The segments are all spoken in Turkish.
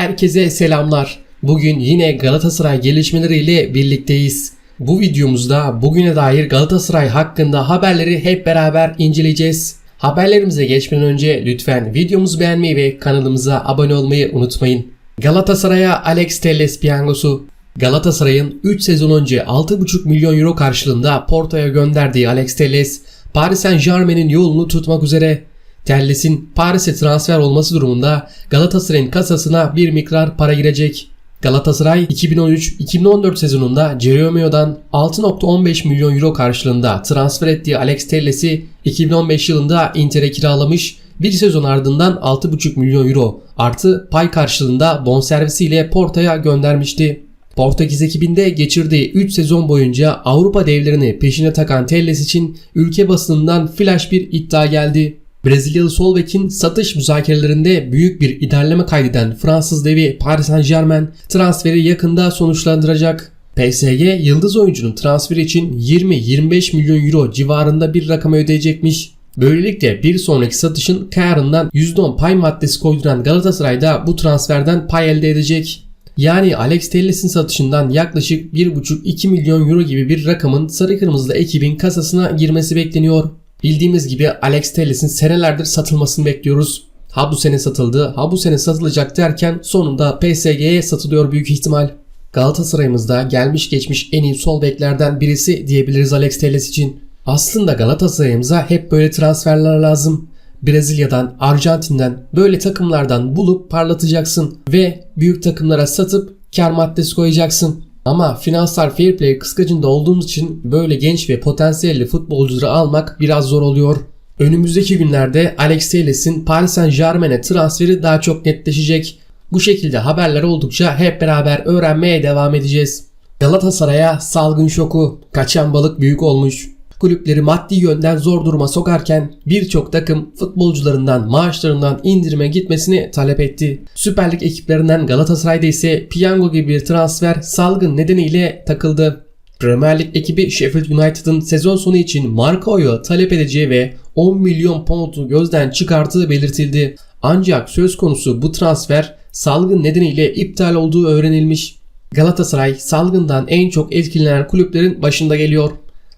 Herkese selamlar. Bugün yine Galatasaray gelişmeleriyle birlikteyiz. Bu videomuzda bugüne dair Galatasaray hakkında haberleri hep beraber inceleyeceğiz. Haberlerimize geçmeden önce lütfen videomuzu beğenmeyi ve kanalımıza abone olmayı unutmayın. Galatasaray'a Alex Telles piyangosu Galatasaray'ın 3 sezon önce 6,5 milyon euro karşılığında Porto'ya gönderdiği Alex Telles, Paris Saint Germain'in yolunu tutmak üzere. Telles'in Paris'e transfer olması durumunda Galatasaray'ın kasasına bir miktar para girecek. Galatasaray 2013-2014 sezonunda Jeromeo'dan 6.15 milyon euro karşılığında transfer ettiği Alex Telles'i 2015 yılında Inter'e kiralamış, bir sezon ardından 6.5 milyon euro artı pay karşılığında bonservisiyle Porto'ya göndermişti. Portekiz ekibinde geçirdiği 3 sezon boyunca Avrupa devlerini peşine takan Telles için ülke basınından flash bir iddia geldi. Brezilyalı sol satış müzakerelerinde büyük bir ilerleme kaydeden Fransız devi Paris Saint Germain transferi yakında sonuçlandıracak. PSG yıldız oyuncunun transferi için 20-25 milyon euro civarında bir rakam ödeyecekmiş. Böylelikle bir sonraki satışın karından %10 pay maddesi koyduran Galatasaray da bu transferden pay elde edecek. Yani Alex Telles'in satışından yaklaşık 1,5-2 milyon euro gibi bir rakamın sarı kırmızılı ekibin kasasına girmesi bekleniyor. Bildiğimiz gibi Alex Telles'in senelerdir satılmasını bekliyoruz. Ha bu sene satıldı, ha bu sene satılacak derken sonunda PSG'ye satılıyor büyük ihtimal. Galatasaray'ımızda gelmiş geçmiş en iyi sol beklerden birisi diyebiliriz Alex Telles için. Aslında Galatasaray'ımıza hep böyle transferler lazım. Brezilya'dan, Arjantin'den böyle takımlardan bulup parlatacaksın ve büyük takımlara satıp kar maddesi koyacaksın. Ama finansal fair play kıskacında olduğumuz için böyle genç ve potansiyelli futbolcuları almak biraz zor oluyor. Önümüzdeki günlerde Alex Telles'in Paris Saint Germain'e transferi daha çok netleşecek. Bu şekilde haberler oldukça hep beraber öğrenmeye devam edeceğiz. Galatasaray'a salgın şoku, kaçan balık büyük olmuş. Kulüpleri maddi yönden zor duruma sokarken birçok takım futbolcularından maaşlarından indirime gitmesini talep etti. Süper Lig ekiplerinden Galatasaray'da ise piyango gibi bir transfer salgın nedeniyle takıldı. Premier Lig ekibi Sheffield United'ın sezon sonu için Marco'yu talep edeceği ve 10 milyon pound'u gözden çıkarttığı belirtildi. Ancak söz konusu bu transfer salgın nedeniyle iptal olduğu öğrenilmiş. Galatasaray salgından en çok etkilenen kulüplerin başında geliyor.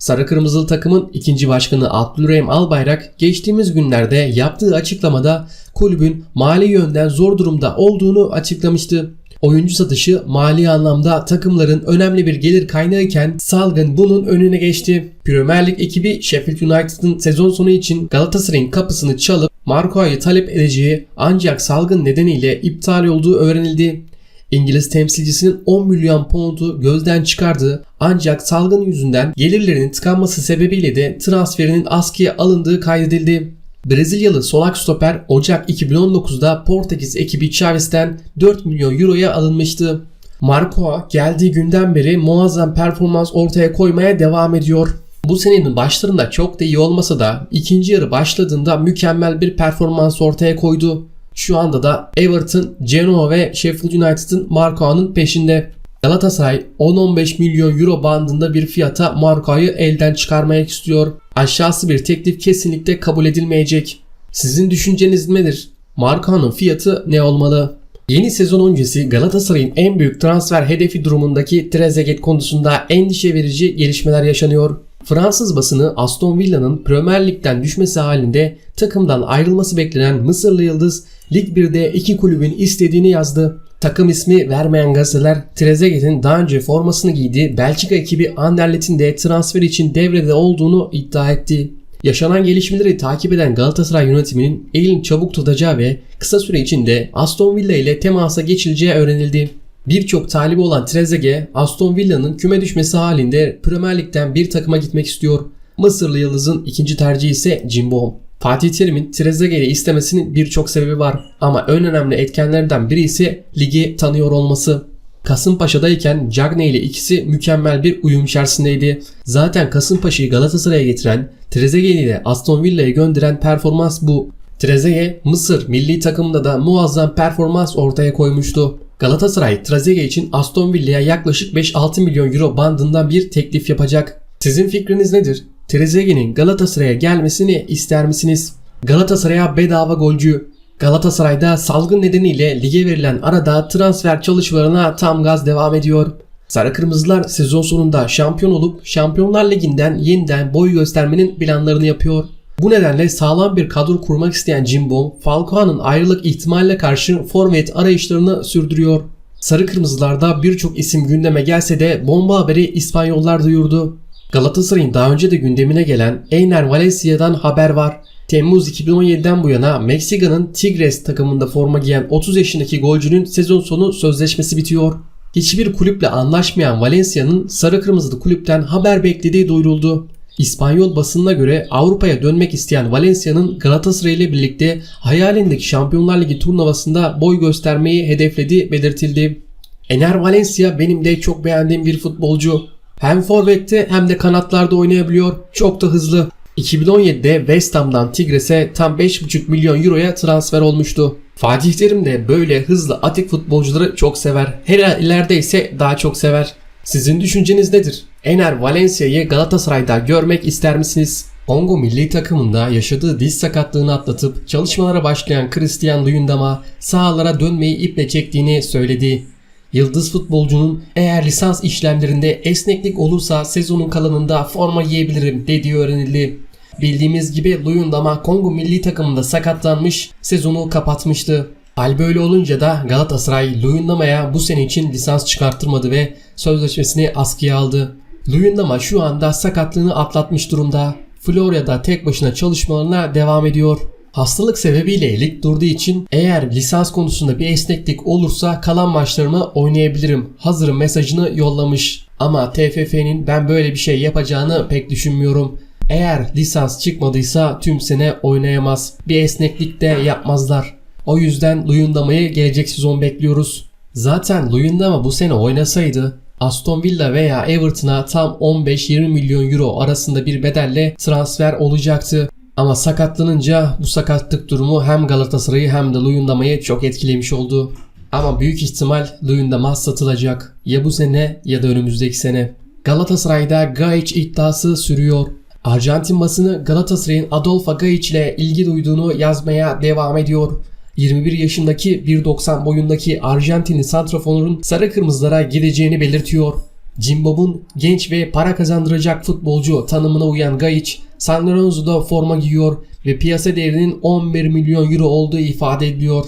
Sarı Kırmızılı takımın ikinci başkanı Abdülrahim Albayrak geçtiğimiz günlerde yaptığı açıklamada kulübün mali yönden zor durumda olduğunu açıklamıştı. Oyuncu satışı mali anlamda takımların önemli bir gelir kaynağıyken salgın bunun önüne geçti. Premier Lig ekibi Sheffield United'ın sezon sonu için Galatasaray'ın kapısını çalıp Marco'yu talep edeceği ancak salgın nedeniyle iptal olduğu öğrenildi. İngiliz temsilcisinin 10 milyon pound'u gözden çıkardığı ancak salgın yüzünden gelirlerinin tıkanması sebebiyle de transferinin askıya alındığı kaydedildi. Brezilyalı solak stoper Ocak 2019'da Portekiz ekibi Chavez'ten 4 milyon euroya alınmıştı. Marco geldiği günden beri muazzam performans ortaya koymaya devam ediyor. Bu senenin başlarında çok da iyi olmasa da ikinci yarı başladığında mükemmel bir performans ortaya koydu. Şu anda da Everton, Genoa ve Sheffield United'ın Marco'nun peşinde. Galatasaray 10-15 milyon euro bandında bir fiyata Marco'yu elden çıkarmaya istiyor. Aşağısı bir teklif kesinlikle kabul edilmeyecek. Sizin düşünceniz nedir? Marco'nun fiyatı ne olmalı? Yeni sezon öncesi Galatasaray'ın en büyük transfer hedefi durumundaki Trezeguet konusunda endişe verici gelişmeler yaşanıyor. Fransız basını Aston Villa'nın Premier Lig'den düşmesi halinde takımdan ayrılması beklenen Mısırlı yıldız Lig 1'de iki kulübün istediğini yazdı. Takım ismi vermeyen gazeteler Trezeguet'in daha önce formasını giydiği Belçika ekibi Anderlet'in de transfer için devrede olduğunu iddia etti. Yaşanan gelişmeleri takip eden Galatasaray yönetiminin elini çabuk tutacağı ve kısa süre içinde Aston Villa ile temasa geçileceği öğrenildi. Birçok talibi olan Trezeguet, Aston Villa'nın küme düşmesi halinde Premier Lig'den bir takıma gitmek istiyor. Mısırlı Yıldız'ın ikinci tercihi ise Cimbom. Fatih Terim'in Trezeguet'i istemesinin birçok sebebi var ama en önemli etkenlerden biri ise ligi tanıyor olması. Kasımpaşa'dayken Cagney ile ikisi mükemmel bir uyum içerisindeydi. Zaten Kasımpaşa'yı Galatasaray'a getiren, Trezeguet'i de Aston Villa'ya gönderen performans bu. Trezeguet, Mısır milli takımında da muazzam performans ortaya koymuştu. Galatasaray Trezeguet için Aston Villa'ya yaklaşık 5-6 milyon euro bandından bir teklif yapacak. Sizin fikriniz nedir? Trezeguet'in Galatasaray'a gelmesini ister misiniz? Galatasaray'a bedava golcü. Galatasaray'da salgın nedeniyle lige verilen arada transfer çalışmalarına tam gaz devam ediyor. Sarı Kırmızılar sezon sonunda şampiyon olup Şampiyonlar Ligi'nden yeniden boy göstermenin planlarını yapıyor. Bu nedenle sağlam bir kadro kurmak isteyen Jimbo, Falcao'nun ayrılık ihtimaline karşı forvet arayışlarını sürdürüyor. Sarı Kırmızılarda birçok isim gündeme gelse de bomba haberi İspanyollar duyurdu. Galatasaray'ın daha önce de gündemine gelen Einer Valencia'dan haber var. Temmuz 2017'den bu yana Meksika'nın Tigres takımında forma giyen 30 yaşındaki golcünün sezon sonu sözleşmesi bitiyor. Hiçbir kulüple anlaşmayan Valencia'nın sarı kırmızılı kulüpten haber beklediği duyuruldu. İspanyol basınına göre Avrupa'ya dönmek isteyen Valencia'nın Galatasaray ile birlikte hayalindeki Şampiyonlar Ligi turnuvasında boy göstermeyi hedeflediği belirtildi. Ener Valencia benim de çok beğendiğim bir futbolcu. Hem forvette hem de kanatlarda oynayabiliyor. Çok da hızlı. 2017'de West Ham'dan Tigres'e tam 5,5 milyon euroya transfer olmuştu. Fatih Terim de böyle hızlı atik futbolcuları çok sever. Her ileride ise daha çok sever. Sizin düşünceniz nedir? Ener Valencia'yı Galatasaray'da görmek ister misiniz? Kongo milli takımında yaşadığı diz sakatlığını atlatıp çalışmalara başlayan Christian Luyendam'a sahalara dönmeyi iple çektiğini söyledi. Yıldız futbolcunun eğer lisans işlemlerinde esneklik olursa sezonun kalanında forma giyebilirim dediği öğrenildi. Bildiğimiz gibi Luyendama Kongo milli takımında sakatlanmış, sezonu kapatmıştı. Hal böyle olunca da Galatasaray Luyendama'ya bu sene için lisans çıkarttırmadı ve sözleşmesini askıya aldı. Luyendama şu anda sakatlığını atlatmış durumda. Florya'da tek başına çalışmalarına devam ediyor. Hastalık sebebiyle lig durduğu için eğer lisans konusunda bir esneklik olursa kalan maçlarımı oynayabilirim. Hazırım mesajını yollamış. Ama TFF'nin ben böyle bir şey yapacağını pek düşünmüyorum. Eğer lisans çıkmadıysa tüm sene oynayamaz. Bir esneklik de yapmazlar. O yüzden Luyendama'yı gelecek sezon bekliyoruz. Zaten Luyendama bu sene oynasaydı Aston Villa veya Everton'a tam 15-20 milyon euro arasında bir bedelle transfer olacaktı. Ama sakatlanınca bu sakatlık durumu hem Galatasaray'ı hem de Luyendama'yı çok etkilemiş oldu. Ama büyük ihtimal Luyendama satılacak. Ya bu sene ya da önümüzdeki sene. Galatasaray'da Gaich iddiası sürüyor. Arjantin basını Galatasaray'ın Adolfo Gaich ile ilgi duyduğunu yazmaya devam ediyor. 21 yaşındaki 1.90 boyundaki Arjantinli santraforun sarı kırmızılara gideceğini belirtiyor. Cimbom'un genç ve para kazandıracak futbolcu tanımına uyan Gaich, San Lorenzo'da forma giyiyor ve piyasa değerinin 11 milyon euro olduğu ifade ediliyor.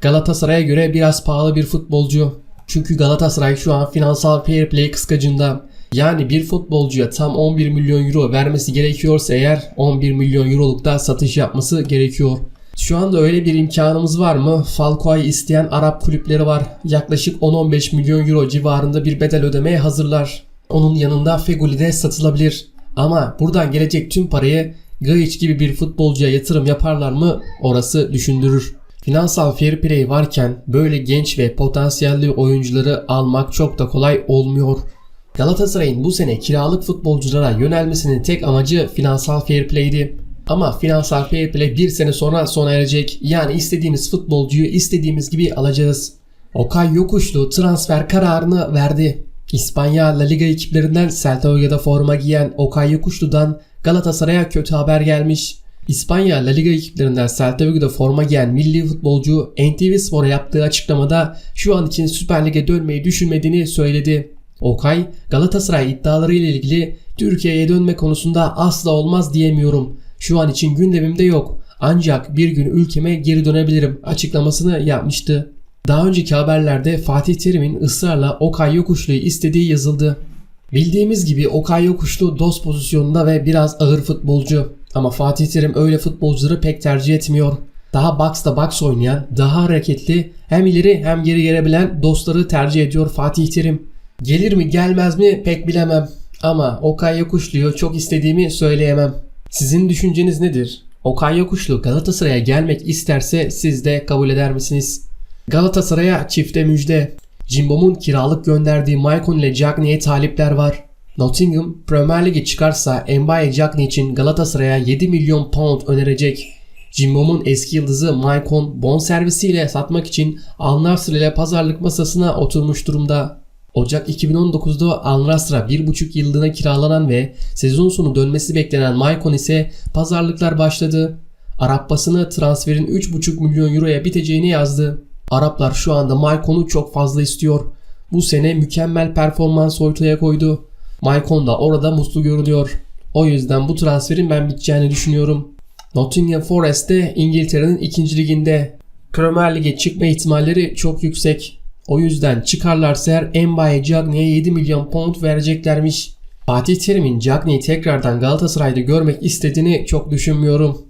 Galatasaray'a göre biraz pahalı bir futbolcu. Çünkü Galatasaray şu an finansal fair play kıskacında. Yani bir futbolcuya tam 11 milyon euro vermesi gerekiyorsa eğer 11 milyon eurolukta satış yapması gerekiyor. Şu anda öyle bir imkanımız var mı? Falcao'yu isteyen Arap kulüpleri var. Yaklaşık 10-15 milyon euro civarında bir bedel ödemeye hazırlar. Onun yanında Feguli de satılabilir. Ama buradan gelecek tüm parayı Gayic gibi bir futbolcuya yatırım yaparlar mı? Orası düşündürür. Finansal fair play varken böyle genç ve potansiyelli oyuncuları almak çok da kolay olmuyor. Galatasaray'ın bu sene kiralık futbolculara yönelmesinin tek amacı finansal fair play'di. Ama finansal fair play bir sene sonra sona erecek. Yani istediğimiz futbolcuyu istediğimiz gibi alacağız. Okay Yokuşlu transfer kararını verdi. İspanya La Liga ekiplerinden Celta Vigo'da forma giyen Okay Yokuşlu'dan Galatasaray'a kötü haber gelmiş. İspanya La Liga ekiplerinden Celta Vigo'da forma giyen milli futbolcu NTV Spor'a yaptığı açıklamada şu an için Süper Lig'e dönmeyi düşünmediğini söyledi. Okay, Galatasaray iddiaları ile ilgili Türkiye'ye dönme konusunda asla olmaz diyemiyorum. Şu an için gündemimde yok. Ancak bir gün ülkeme geri dönebilirim açıklamasını yapmıştı. Daha önceki haberlerde Fatih Terim'in ısrarla Okay Yokuşlu'yu istediği yazıldı. Bildiğimiz gibi Okay Yokuşlu dost pozisyonunda ve biraz ağır futbolcu. Ama Fatih Terim öyle futbolcuları pek tercih etmiyor. Daha box'ta box oynayan, daha hareketli, hem ileri hem geri gelebilen dostları tercih ediyor Fatih Terim. Gelir mi gelmez mi pek bilemem. Ama Okay Yokuşlu'yu çok istediğimi söyleyemem. Sizin düşünceniz nedir? Okay Yokuşlu Galatasaray'a gelmek isterse siz de kabul eder misiniz? Galatasaray'a çifte müjde. Cimbom'un kiralık gönderdiği Maicon ile Cagney'e talipler var. Nottingham Premier Lig'e çıkarsa Mbaye Cagney için Galatasaray'a 7 milyon pound önerecek. Cimbom'un eski yıldızı Maicon bonservisiyle satmak için Al ile pazarlık masasına oturmuş durumda. Ocak 2019'da Al Nassr'a 1,5 yıllığına kiralanan ve sezon sonu dönmesi beklenen Maicon ise pazarlıklar başladı. Arap basını transferin 3,5 milyon euroya biteceğini yazdı. Araplar şu anda Maikon'u çok fazla istiyor. Bu sene mükemmel performans ortaya koydu. Maicon da orada mutlu görünüyor. O yüzden bu transferin ben biteceğini düşünüyorum. Nottingham Forest de İngiltere'nin ikinci liginde. Premier Lig'e çıkma ihtimalleri çok yüksek. O yüzden çıkarlarsa eğer Mbaye Cagney'e 7 milyon pound vereceklermiş. Fatih Terim'in Cagney'i tekrardan Galatasaray'da görmek istediğini çok düşünmüyorum.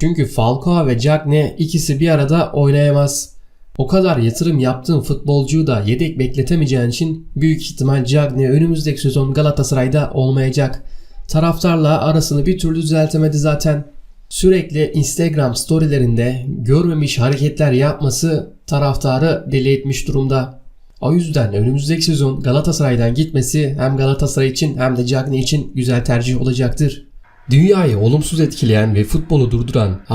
Çünkü Falcao ve Cagney ikisi bir arada oynayamaz. O kadar yatırım yaptığın futbolcuyu da yedek bekletemeyeceğin için büyük ihtimal Cagney önümüzdeki sezon Galatasaray'da olmayacak. Taraftarla arasını bir türlü düzeltemedi zaten. Sürekli Instagram storylerinde görmemiş hareketler yapması taraftarı deli etmiş durumda. O yüzden önümüzdeki sezon Galatasaray'dan gitmesi hem Galatasaray için hem de Cagney için güzel tercih olacaktır. Dünyayı olumsuz etkileyen ve futbolu durduran